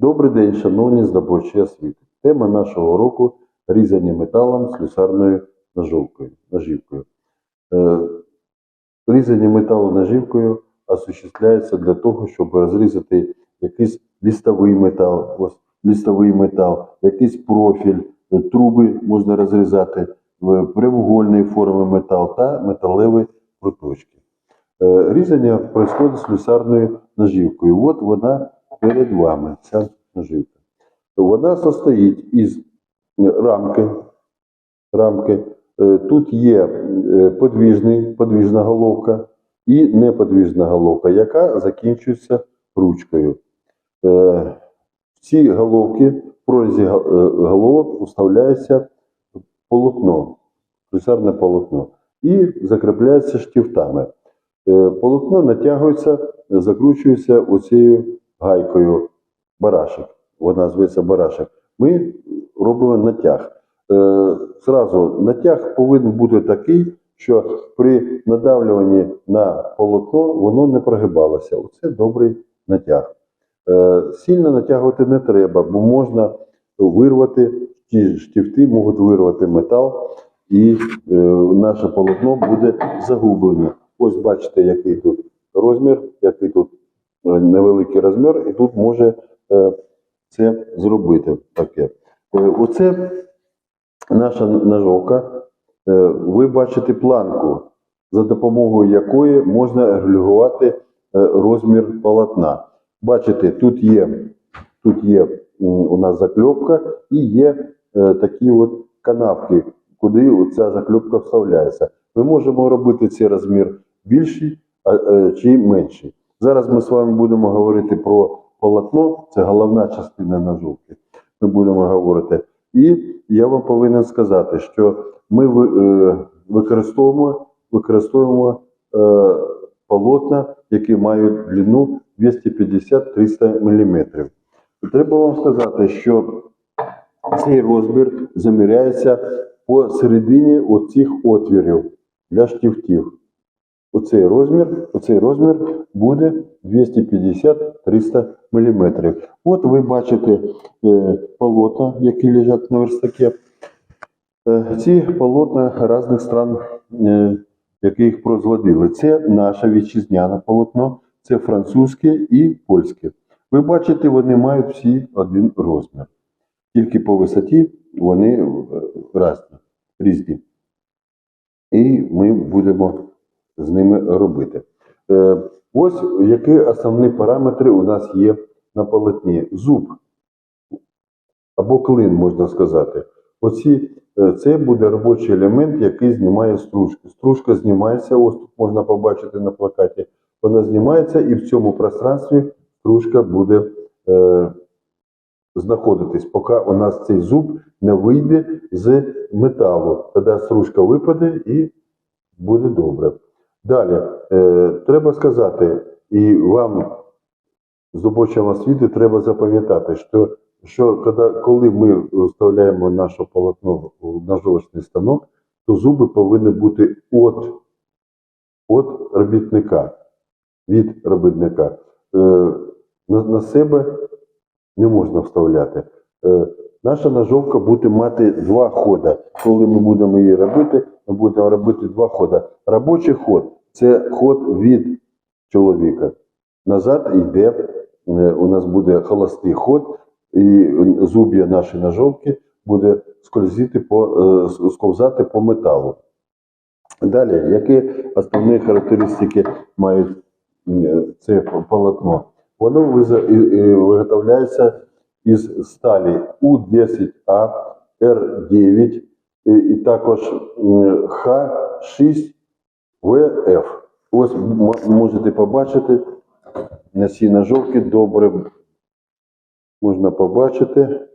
Добрий день, шановні здобувачі освіти. Тема нашого уроку різання металом слюсарною ножовкою, ножівкою. Е, Різання металу ножівкою осуществляється для того, щоб розрізати якийсь лістовий метал, ось лістовий метал, якийсь профіль, труби можна розрізати, в прямоугольної форми метал та металеві проточки. Е, Різання происходить слюсарною ножівкою. От вона перед вами, ця ножівка. Вона состоїть із е, рамки. рамки. Е, Тут є е, подвіжний, подвіжна головка і неподвіжна головка, яка закінчується ручкою. В ці головки, в прорізі головок вставляється полотно, слюсарне полотно, і закріпляється штифтами. Полотно натягується, закручується оцією гайкою барашек. Вона зветься барашек. Ми робимо натяг. Е, Зразу натяг повинен бути такий, що при надавлюванні на полотно воно не прогибалося. Оце добрий натяг. Е, Сильно натягувати не треба, бо можна вирвати, ті штифти можуть вирвати метал, і е, наше полотно буде загублене. Ось бачите, який тут розмір, який тут невеликий розмір, і тут може е, це зробити таке. Е, Оце наша ножовка. Е, Ви бачите планку, за допомогою якої можна регулювати розмір полотна. Бачите, тут є, тут є у нас закльопка і є такі от канавки, куди ця закльопка вставляється. Ми можемо робити цей розмір більший чи менший. Зараз ми з вами будемо говорити про полотно, це головна частина ножовки. Ми будемо говорити. І я вам повинен сказати, що ми е, використовуємо, використовуємо е, полотна, які мають длину 250-300 мм. Треба вам сказати, що цей розмір заміряється по середині оцих отвірів для штифтів. Оцей розмір, оцей розмір буде 250-300 мм. От ви бачите е, полотна, які лежать на верстаке. Е, ці полотна різних стран, е, які їх производили. Це наше вітчизняне полотно, це французьке і польське. Ви бачите, вони мають всі один розмір. Тільки по висоті вони е, різні. різні. І ми будемо з ними робити. Е, Ось які основні параметри у нас є на полотні. Зуб або клин, можна сказати. Оці, е, це буде робочий елемент, який знімає стружку. Стружка знімається, ось тут можна побачити на плакаті. Вона знімається і в цьому пространстві стружка буде е, знаходитись, поки у нас цей зуб не вийде з металу. Тоді стружка випаде і буде добре. Далі, е, треба сказати, і вам, з здобувачам освіти, треба запам'ятати, що, що коли, коли ми вставляємо наше полотно в ножовочний станок, то зуби повинні бути від, від робітника, від робітника. Е, на, на себе не можна вставляти. Е, наша ножовка буде мати два ходи. Коли ми будемо її робити, ми будемо робити два ходи. Робочий ход це ход від чоловіка. Назад йде, е, у нас буде холостий ход, і зуб'я наші ножовки буде скользити по, е, сковзати по металу. Далі, які основні характеристики мають е, це полотно? Воно виготовляється із сталі У10А, Р9 і також Х6. ВФ. Ось можете побачити на цій ножовці добре. Можна побачити.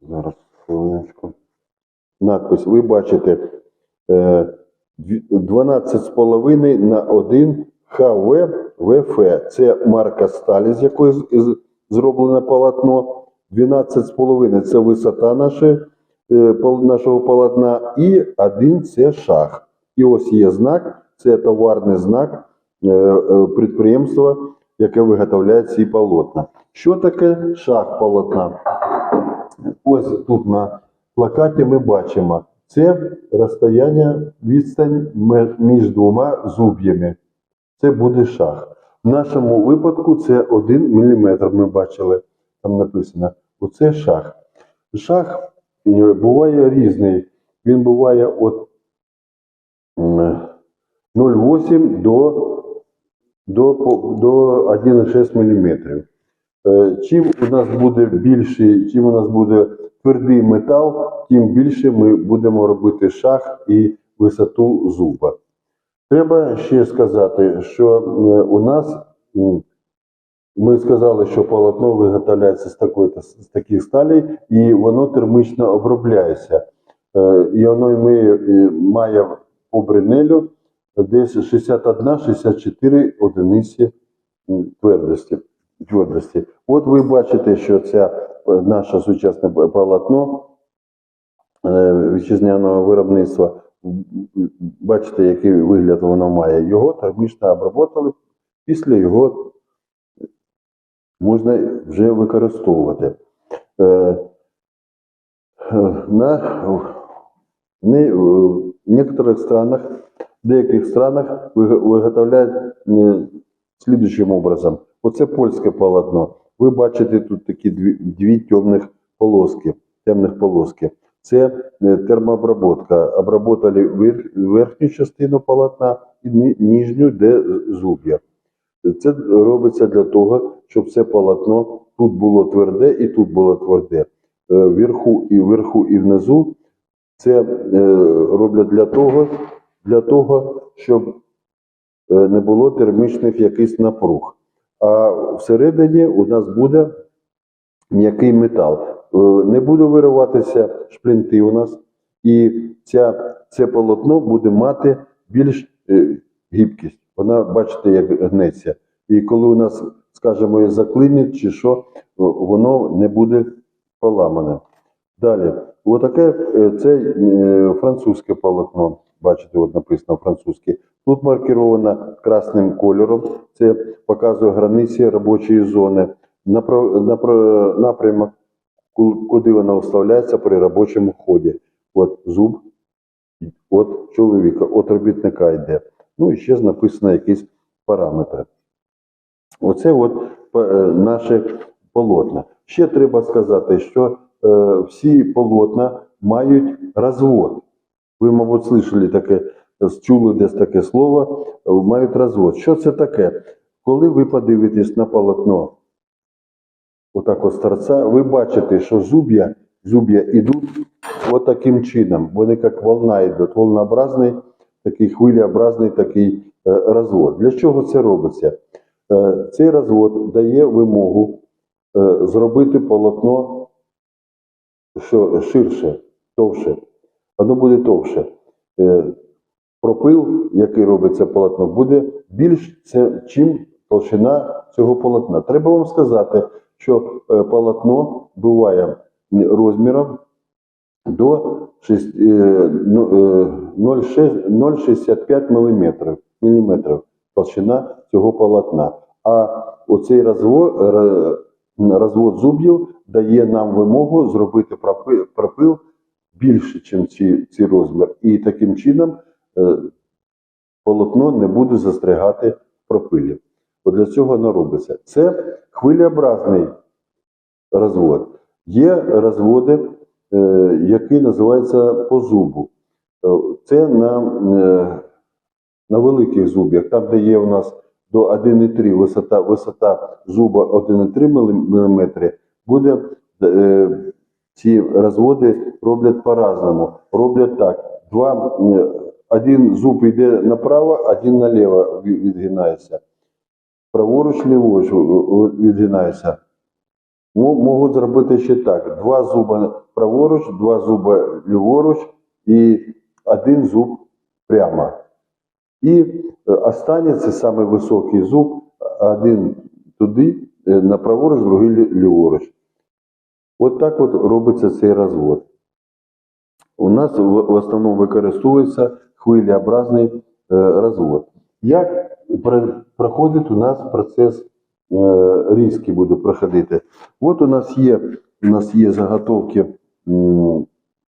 Зараз хвилиночку. Надпис. Ви бачите е, 12,5 на 1 ХВ ВФ. Це марка сталі, з якої зроблене полотно. 12,5 це висота нашої, е, нашого полотна. І 1 це шах. І ось є знак, це товарний знак е, е, підприємства, яке виготовляє ці полотна. Що таке шаг полотна? Ось тут на плакаті ми бачимо. Це розстояння відстань між двома зуб'ями. Це буде шаг. В нашому випадку це 1 мм. Ми бачили, там написано. Оце шаг. Шаг е, буває різний. Він буває м, 0,8 до, до, до 1,6 мм. Е, Чим у нас буде більший, чим у нас буде твердий метал, тим більше ми будемо робити шаг і висоту зуба. Треба ще сказати, що е, у нас ми сказали, що полотно виготовляється з з таких сталей, і воно термічно обробляється. Е, І воно має по бринелю десь 61-64 одиниці твердості. твердості. От ви бачите, що це наше сучасне полотно е, вітчизняного виробництва. Бачите, який вигляд воно має. Його термічно обработали, після його можна вже використовувати. Е, е, На в некоторых странах, деяких странах виготовляють слідуючим образом. Оце польське полотно. Ви бачите тут такі дві, дві темних полоски, темних полоски. Це е, термообработка. Обработали верхню частину полотна і ни- нижню, де зуб'я. Це робиться для того, щоб це полотно тут було тверде і тут було тверде. Е, Вверху і вверху і внизу це е, роблять для того, для того, щоб е, не було термічних якихось напруг. А всередині у нас буде м'який метал. Е, Не буде вириватися шплінти у нас, і ця, це полотно буде мати більш е, гибкість. Вона, бачите, як гнеться. І коли у нас, скажімо, заклинить чи що, воно не буде поламане. Далі, отаке це французьке полотно. Бачите, от написано французьке. Тут маркіровано красним кольором. Це показує границі робочої зони. Напрямок, куди вона вставляється при робочому ході. От зуб от чоловіка, от робітника йде. Ну і ще написано якісь параметри. Оце от е, наші полотна. Ще треба сказати, що е, всі полотна мають розвод. Ви, мабуть, слышали таке, чули десь таке слово, мають розвод. Що це таке? Коли ви подивитесь на полотно, отак от з торця, ви бачите, що зуб'я, зуб'я йдуть от таким чином. Вони як волна йдуть, волнообразний, такий хвилеобразний такий е, розвод. Для чого це робиться? Е, Цей розвод дає вимогу е, зробити полотно що ширше, товше. Воно буде товше. Е, Пропил, який робиться полотно, буде більш це, чим толщина цього полотна. Треба вам сказати, що е, полотно буває розміром до шесть- е, ну, е, 0,6 0,65 мм, міліметрів толщина цього полотна. А оцей розвод, розвод зуб'їв дає нам вимогу зробити пропи- пропил більше, ніж ці, ці розмір. І таким чином е, полотно не буде застрягати в пропилі. От для цього воно робиться. Це хвилеобразний розвод. Є розводи, е, які називаються по зубу. Е, Це на, е, на великих зуб'ях, там, де є у нас до 1,3 висота, висота зуба 1,3 мм, буде е, ці розводи роблять по-разному. Роблять так: два, один зуб йде направо, один наліво відгинається. Праворуч, ліворуч е, е, відгинається. Можуть зробити ще так: два зуба праворуч, два зуба ліворуч і один зуб прямо. І е, останній це самий високий зуб, один туди, на праворуч, другий ліворуч. От так от робиться цей розвод. У нас в, основному використовується хвилеобразний е, розвод. Як про- проходить у нас процес е, різки буду проходити. От у нас є, у нас є заготовки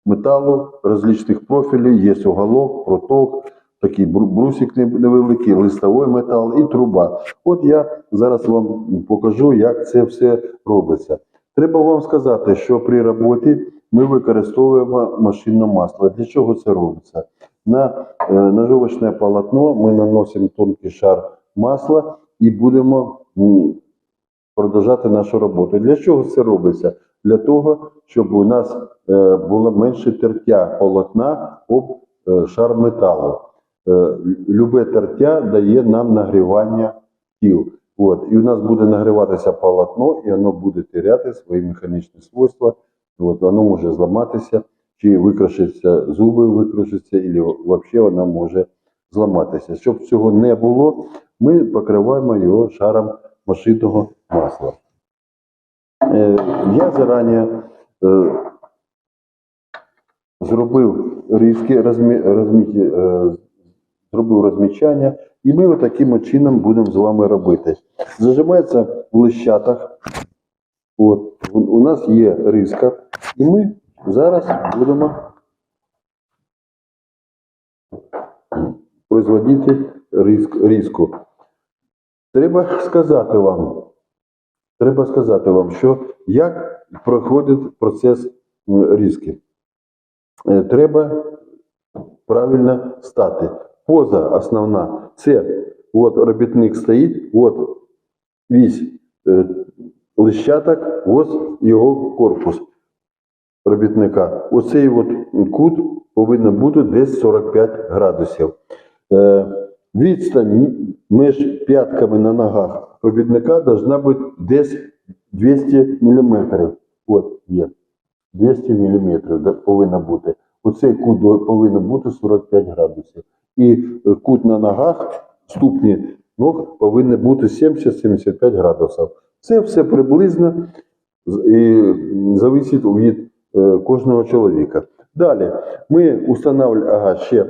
металу различних профілів, є уголок, проток, такий брусик невеликий, листовий метал і труба. От я зараз вам покажу, як це все робиться. Треба вам сказати, що при роботі ми використовуємо машинне масло. Для чого це робиться? На е, ножовочне полотно ми наносимо тонкий шар масла і будемо продовжати нашу роботу. Для чого це робиться? Для того, щоб у нас е, було менше тертя полотна об е, шар металу. Любе тертя дає нам нагрівання тіл. От, і у нас буде нагріватися полотно, і воно буде теряти свої механічні свойства. От, воно може зламатися, чи викрашиться зуби, викрашиться, і взагалі воно може зламатися. Щоб цього не було, ми покриваємо його шаром машинного масла. Е, я зарані е, зробив різки, розмі, розміті, е, зробив розмічання, і ми таким от чином будемо з вами робити. Зажимається в лищатах. От, у- нас є різка, і ми зараз будемо производити різк, різку. Треба сказати вам, треба сказати вам, що як проходить процес різки. Е, Треба правильно стати. Поза основна це от робітник стоїть, от вісь е, лищаток, ось його корпус робітника. Оцей от кут повинен бути десь 45 градусів. Е, відстань між п'ятками на ногах робітника должна бути десь 200 мм. От є. 200 мм повинна бути. Оцей кут повинен бути 45 градусів. І е, кут на ногах, ступні ног повинні бути 70-75 градусів. Це все приблизно і м, зависить від е, кожного чоловіка. Далі ми встановлюємо, ага, ще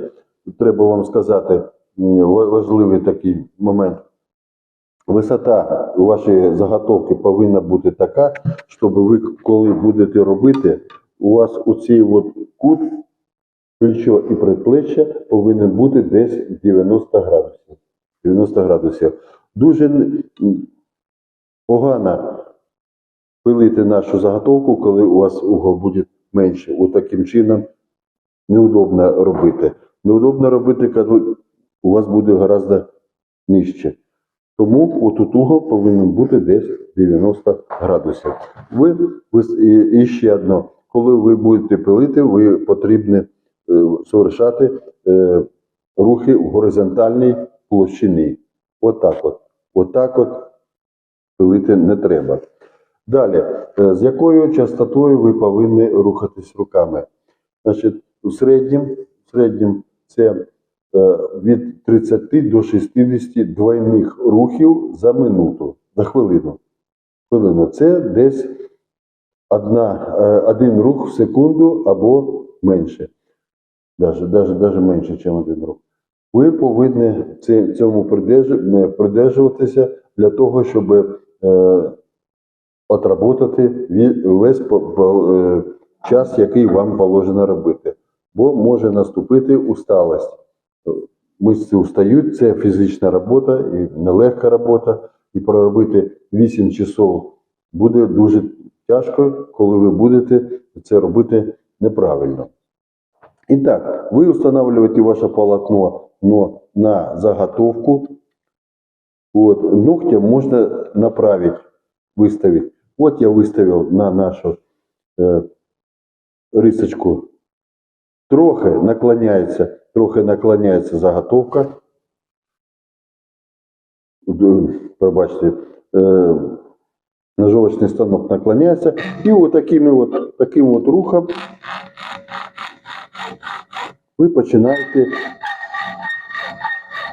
треба вам сказати важливий такий момент. Висота вашої заготовки повинна бути така, щоб ви, коли будете робити, у вас оцей от кут, плечо і предплеччя повинен бути десь 90 градусів. 90 градусів. Дуже погано пилити нашу заготовку, коли у вас угол буде менше. Ось таким чином неудобно робити. Неудобно робити, коли у вас буде гораздо нижче. Тому отут угол повинен бути десь 90 градусів. Ви, ви і, ще одно, коли ви будете пилити, ви потрібно е, совершати е, рухи в горизонтальній площині. Отак от. Отак от пилити не треба. Далі, е, з якою частотою ви повинні рухатись руками? Значить, у середньому, в середньому це е, від 30 до 60 двойних рухів за минуту, за хвилину. Хвилину. Це десь одна, е, один рух в секунду або менше. Даже, даже, даже менше, ніж один рух. Ви повинні цьому е, придержуватися для того, щоб е, отработати весь е, час, який вам положено робити. Бо може наступити усталость. Мишці устають, це фізична робота і нелегка робота. І проробити 8 часов буде дуже тяжко, коли ви будете це робити неправильно. І так, ви встановлюєте ваше полотно но на заготовку. Вот, ногтем можно направить, выставить. Вот я выставил на нашу э, рисочку. Трохи наклоняется, трохи наклоняется заготовка. Д- Пробачте, е, ножовочний станок наклоняється. І от такими от, таким от рухом ви починаєте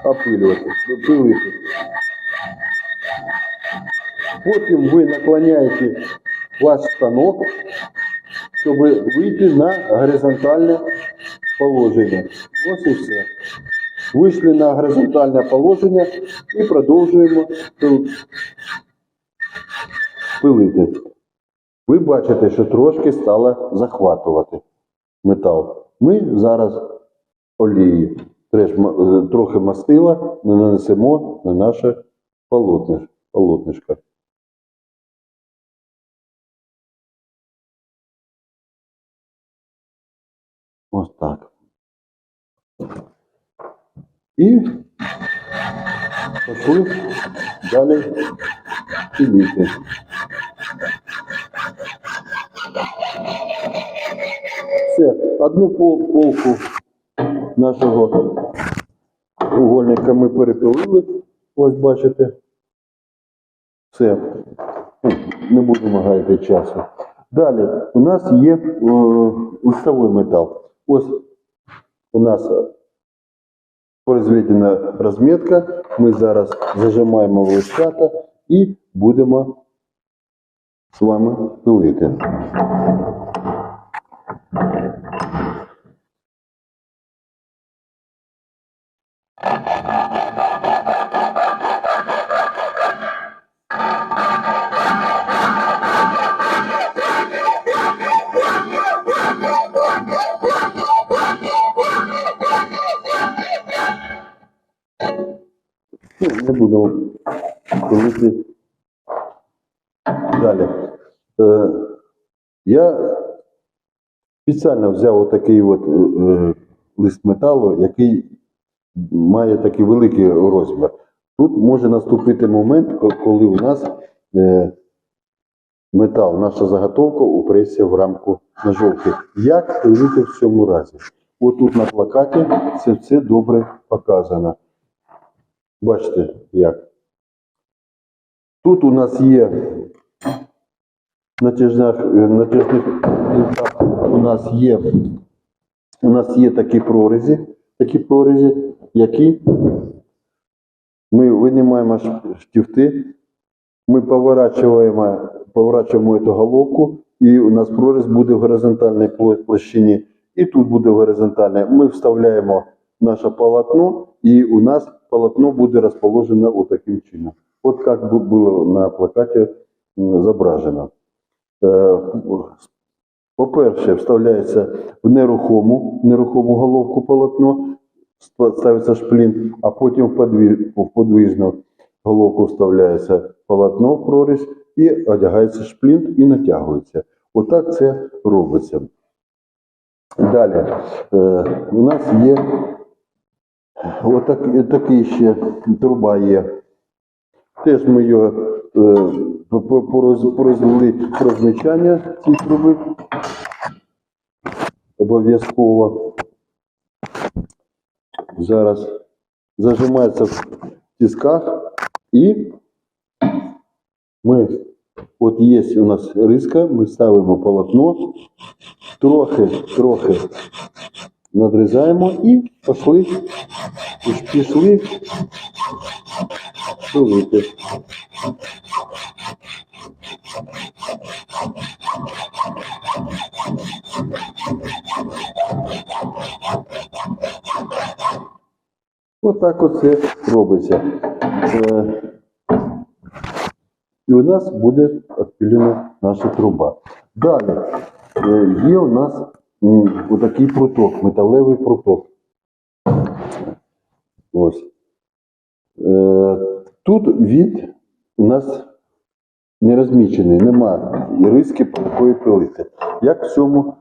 опилювати, пилити. Потім ви наклоняєте ваш станок, щоб вийти на горизонтальне положення. Ось і все. Вийшли на горизонтальне положення і продовжуємо пилити. Ви бачите, що трошки стало захватувати метал. Ми зараз олії треш, е, трохи мастила нанесемо на наше полотнишко. Ось так. І пішли далі піліти. Все, одну пол, полку нашого угольника ми перепилили. Ось бачите. Все. Ну, Не будемо гаяти часу. Далі у нас є листовий метал. Ось у нас произведена розмітка. Ми зараз зажимаємо в листята і будемо з вами пилити. Не будемо пилити далі. Е, я спеціально взяв отакий от, е, е, лист металу, який має такий великий розмір. Тут може наступити момент, коли у нас е, метал, наша заготовка упреться в рамку ножовки. Як пилити в цьому разі? От тут на плакаті це все добре показано. Бачите, як. Тут у нас є натяжних, натяжних у нас є, у нас є такі прорізі, такі прорізі, які ми винімаємо штифти, ми поворачуємо, поворачуємо цю головку, і у нас проріз буде в горизонтальній площині, і тут буде горизонтальне. Ми вставляємо наше полотно, і у нас полотно буде розположено вот таким чином. От як було на плакаті зображено. Е, По-перше, вставляється в нерухому, нерухому головку полотно, ставиться шплін, а потім в, подві- в подвижну головку вставляється полотно в прорізь і одягається шплін і натягується. Отак це робиться. Далі е, у нас є отак, такий ще труба є. Теж ми його е, по- по- пороз- порозвели розмічання цієї труби. Обов'язково. Зараз зажимається в тисках і ми, от є у нас риска, ми ставимо полотно, трохи, трохи надрізаємо і пішли, пішли пилити. Отак оце робиться. Е, І у нас буде відпілена наша труба. Далі е, є у нас м, отакий проток, металевий проток. Ось. Е, Тут від у нас не розмічений, нема риски по якої пилити. Як в цьому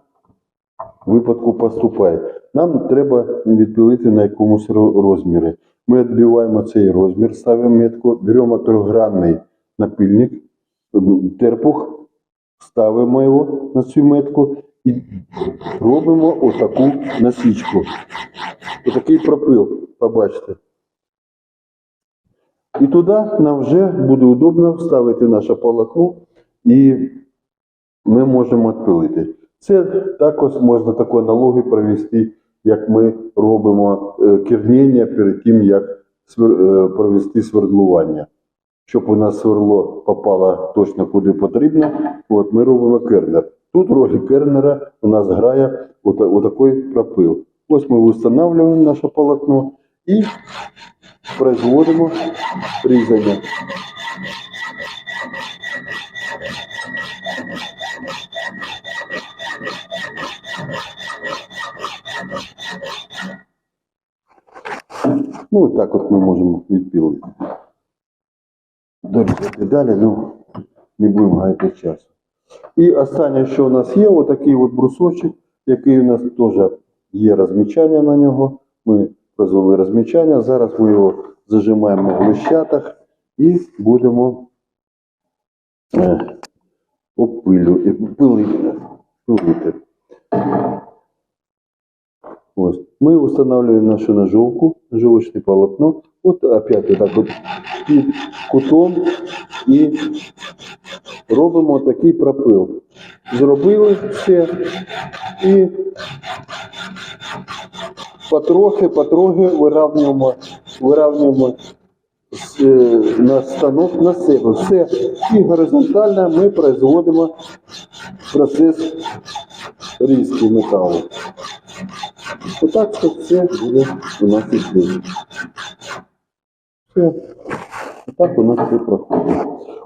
випадку поступає? Нам треба відпилити на якомусь розмірі. Ми відбиваємо цей розмір, ставимо метку, беремо трьохгранний напильник, терпух, ставимо його на цю метку і робимо отаку насічку. Отакий пропил, побачите. І туди нам вже буде удобно вставити наше полотно, і ми можемо відпилити. Це також можна таку аналогію провести, як ми робимо е, кернення перед тим, як е, провести свердлування. Щоб у нас сверло попало точно куди потрібно, от ми робимо кернер. Тут роль кернера у нас грає от, отакий пропил. Ось ми встановлюємо наше полотно і производимо різання. Ну, так от ми можемо відпілити. Дорізати далі, ну, не будемо гаяти часу. І останнє, що у нас є, отакий от брусочок, який у нас теж є розмічання на нього. Ми розвели розмічання. Зараз ми його зажимаємо в лищатах і будемо е, опилю, пилити. Ось. Ми встановлюємо нашу ножовку, ножовочне полотно. От опять вот так от під кутом і робимо такий пропил. Зробили все і потрохи, потрохи виравнюємо, виравнюємо е, на станок на себе. Все. І горизонтально ми производимо процес різки металу. Отак це буде у нас іти. Все. Отак у нас все проходить.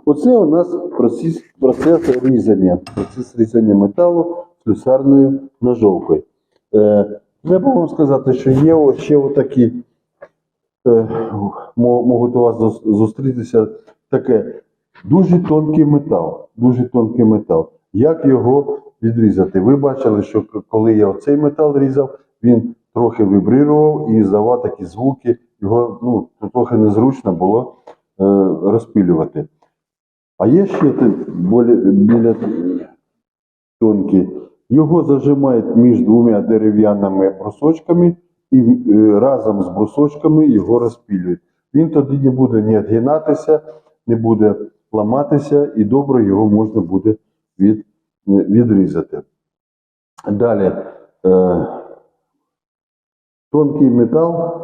Оце у нас процес, процес різання. Процес різання металу слюсарною ножовкою. Е, треба вам сказати, що є ще отакі, е, мо- можуть у вас зустрітися таке дуже тонкий метал. Дуже тонкий метал. Як його відрізати? Ви бачили, що коли я оцей метал різав, він трохи вібрирував і здавав такі звуки. Його ну, трохи незручно було е, розпилювати. А є ще біля тонкі. Його зажимають між двома дерев'яними брусочками і е, разом з брусочками його розпилюють. Він тоді не буде ні відгинатися, не буде ламатися, і добре його можна буде від, відрізати. Далі е, тонкий метал,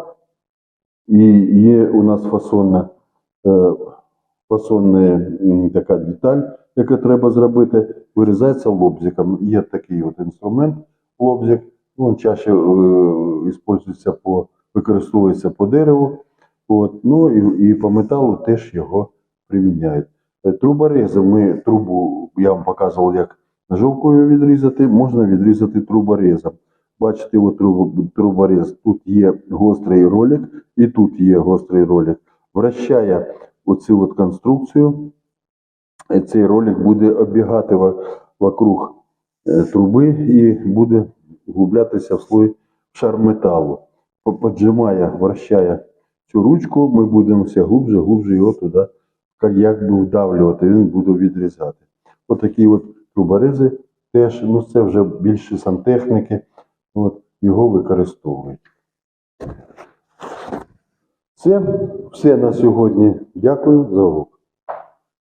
і є у нас фасонна, е, фасонна така деталь, яка треба зробити, вирізається лобзиком. Є такий от інструмент, лобзик, ну, чаще е, використовується по, використовується по дереву, от, ну і, і по металу теж його приміняють. Е, Труборезом ми трубу, показував, як ножовкою відрізати, можна відрізати труборезом. Бачите, от труборез, тут є гострий ролик, і тут є гострий ролик. Вращає оцю от конструкцію, і цей ролик буде оббігати вокруг е, труби і буде вглублятися в слой шар металу. По- Поджимає, вращає цю ручку, ми будемо все глубже, глубже його туди, як би вдавлювати, він буде відрізати. Отакі от труборези теж, ну це вже більше сантехніки, от, його використовують. Це все на сьогодні. Дякую за увагу.